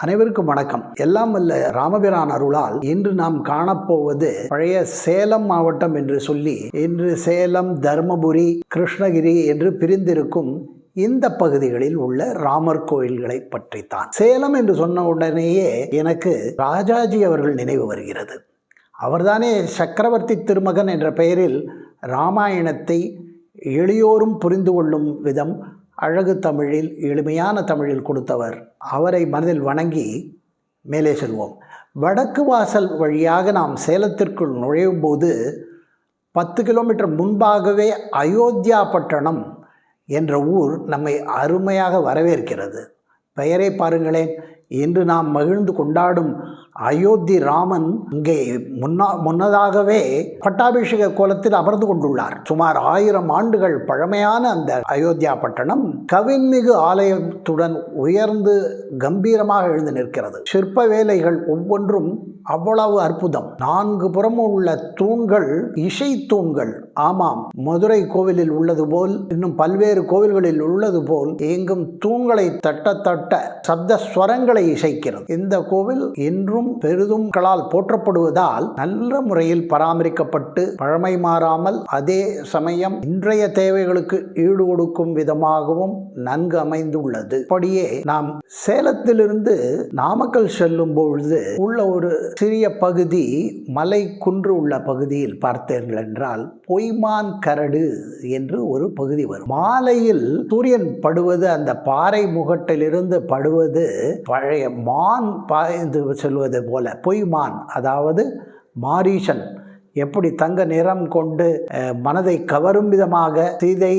அனைவருக்கும் வணக்கம். எல்லாம் வல்ல ராமபிரான் அருளால் இன்று நாம் காணப்போவது பழைய சேலம் மாவட்டம் என்று சொல்லி இன்று சேலம் தர்மபுரி கிருஷ்ணகிரி என்று பிரிந்திருக்கும் இந்த பகுதிகளில் உள்ள ராமர் கோயில்களை பற்றித்தான். சேலம் என்று சொன்ன உடனேயே எனக்கு ராஜாஜி அவர்கள் நினைவு வருகிறது. அவர்தானே சக்கரவர்த்தி திருமகன் என்ற பெயரில் ராமாயணத்தை எளியோரும் புரிந்து கொள்ளும் விதம் அழகு தமிழில் எளிமையான தமிழில் கொடுத்தவர். அவரை மனதில் வணங்கி மேலே செல்வோம். வடக்கு வாசல் வழியாக நாம் சேலத்திற்குள் நுழையும் போது பத்து கிலோமீட்டர் முன்பாகவே அயோத்தியா பட்டணம் என்ற ஊர் நம்மை அருமையாக வரவேற்கிறது. பெயரை பாருங்களேன். இன்று நாம் மகிழ்ந்து கொண்டாடும் அயோத்தி ராமன் இங்கே முன்னா முன்னதாகவே பட்டாபிஷேக கோலத்தில் அமர்ந்து கொண்டுள்ளார். சுமார் ஆயிரம் ஆண்டுகள் பழமையான அந்த அயோத்தியா பட்டணம் கவின்மிகு ஆலயத்துடன் உயர்ந்து கம்பீரமாக எழுந்து நிற்கிறது. சிற்ப வேலைகள் ஒவ்வொன்றும் அவ்வளவு அற்புதம். நான்கு புறமும் உள்ள தூண்கள் இசை தூண்கள். ஆமாம் மதுரை கோவிலில் உள்ளது போல் இன்னும் பல்வேறு கோவில்களில் உள்ளது போல் எங்கும் தூண்களை தட்ட தட்ட சப்த ஸ்வரங்களை இசைக்கிறது. இந்த கோவில் என்றும் பெரிதும் களால் போற்றப்படுவதால் நல்ல முறையில் பராமரிக்கப்பட்டு பழமை மாறாமல் அதே சமயம் இன்றைய தேவைகளுக்கு ஈடு கொடுக்கும் விதமாகவும் நன்கு அமைந்துள்ளது. அப்படியே நாம் சேலத்திலிருந்து நாமக்கல் செல்லும் பொழுது உள்ள ஒரு சிறிய பகுதி மலை குன்று உள்ள பகுதியில் பார்த்தீர்கள் என்றால் பொய்மான் கரடு என்று ஒரு பகுதி வரும். மாலையில் சூரியன் படுவது அந்த பாறை முகட்டிலிருந்து படுவது பழைய மான் பாய்ந்து செல்வது போல பொய்மான் அதாவது மாரீசன் எப்படி தங்க நிறம் கொண்டு மனதை கவரும் விதமாக சீதை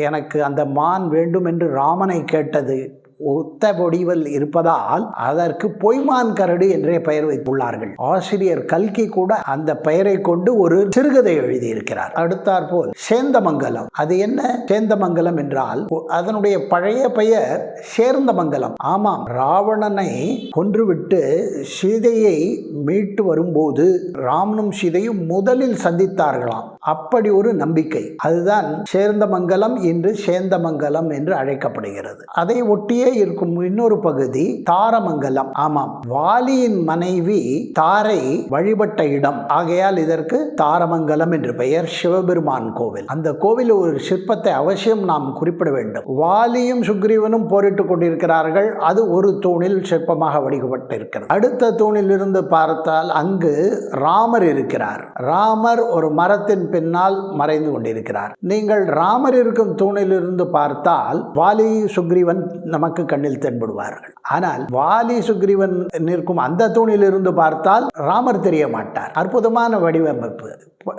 எனக்கு அந்த மான் வேண்டும் என்று ராமனை கேட்டது ஒத்த வடிவில் இருப்பதால் அதற்கு பொய்மான் கரடு என்றே பெயர் வைத்துள்ளார்கள். ஆசிரியர் கல்கி கூட அந்த பெயரை கொண்டு ஒரு சிறுகதை எழுதியிருக்கிறார். அடுத்தாற்போல் சேந்தமங்கலம். அது என்ன? சேந்தமங்கலம் என்றால் அதனுடைய பழைய பெயர் சேர்ந்தமங்கலம். ஆமாம் ராவணனை கொன்றுவிட்டு சீதையை மீட்டு வரும்போது ராமனும் சீதையும் முதலில் சந்தித்தார்களாம். அப்படி ஒரு நம்பிக்கை. அதுதான் சேர்ந்தமங்கலம் இன்று சேந்தமங்கலம் என்று அழைக்கப்படுகிறது. அதை ஒட்டியே இருக்கும் இன்னொரு பகுதி தாரமங்கலம். ஆமாம் வாலியின் மனைவி தாரை வழிபட்ட இடம். ஆகையால் இதற்கு தாரமங்கலம் என்று பெயர் சிவபெருமான் கோவில். அந்த கோவில் ஒரு சிற்பத்தை அவசியம் நாம் குறிப்பிட வேண்டும். வாலியும் சுக்ரீவனும் போரிட்டுக் கொண்டிருக்கிறார்கள். அது ஒரு தூணில் சிற்பமாக வடிக்கப்பட்டிருக்கிறது அடுத்த தூணில் இருந்து பார்த்தால் அங்கு ராமர் இருக்கிறார். ராமர் ஒரு மரத்தின் பின்னால் மறைந்து கொண்டிருக்கிறார். நீங்கள் ராமர் இருக்கும் தூணிலிருந்து பார்த்தால் வாலி சுக்ரீவன் நமக்கு கண்ணில் தென்படுவார்கள். ஆனால் வாலி சுக்ரீவன் நிற்கும் அந்த தூணிலிருந்து பார்த்தால் ராமர் தெரிய மாட்டார் அற்புதமான வடிவமைப்பு.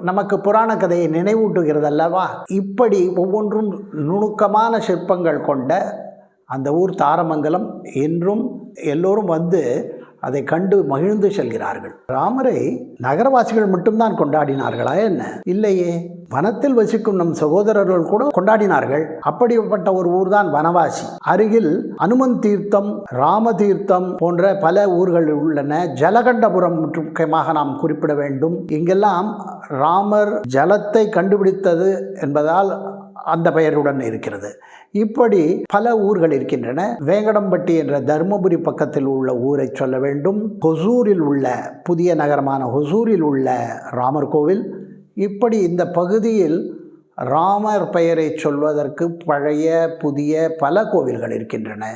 நமக்கு புராண கதையை நினைவூட்டுகிறது அல்லவா இப்படி ஒவ்வொன்றும் நுணுக்கமான சிற்பங்கள் கொண்ட அந்த ஊர் தாரமங்கலம் என்றும் எல்லோரும் வந்து அதை கண்டு மகிழ்ந்து செல்கிறார்கள். ராமரை நகரவாசிகள் மட்டும்தான் கொண்டாடினார்களா என்ன? இல்லையே. வனத்தில் வசிக்கும் நம் சகோதரர்கள் கூட கொண்டாடினார்கள். அப்படிப்பட்ட ஒரு ஊர் தான் வனவாசி. அருகில் அனுமன் தீர்த்தம் ராம தீர்த்தம் போன்ற பல ஊர்கள் உள்ளன. ஜலகண்டபுரம் முக்கியமாக நாம் குறிப்பிட வேண்டும். இங்கெல்லாம் ராமர் ஜலத்தை கண்டுபிடித்தது என்பதால் அந்த பெயருடன் இருக்கிறது. இப்படி பல ஊர்கள் இருக்கின்றன. வேங்கடம்பட்டி என்ற தருமபுரி பக்கத்தில் உள்ள ஊரை சொல்ல வேண்டும். ஹொசூரில் உள்ள புதிய நகரமான ஹொசூரில் உள்ள ராமர் கோவில். இப்படி இந்த பகுதியில் ராமர் பெயரை சொல்வதற்கு பழைய புதிய பல கோவில்கள் இருக்கின்றன.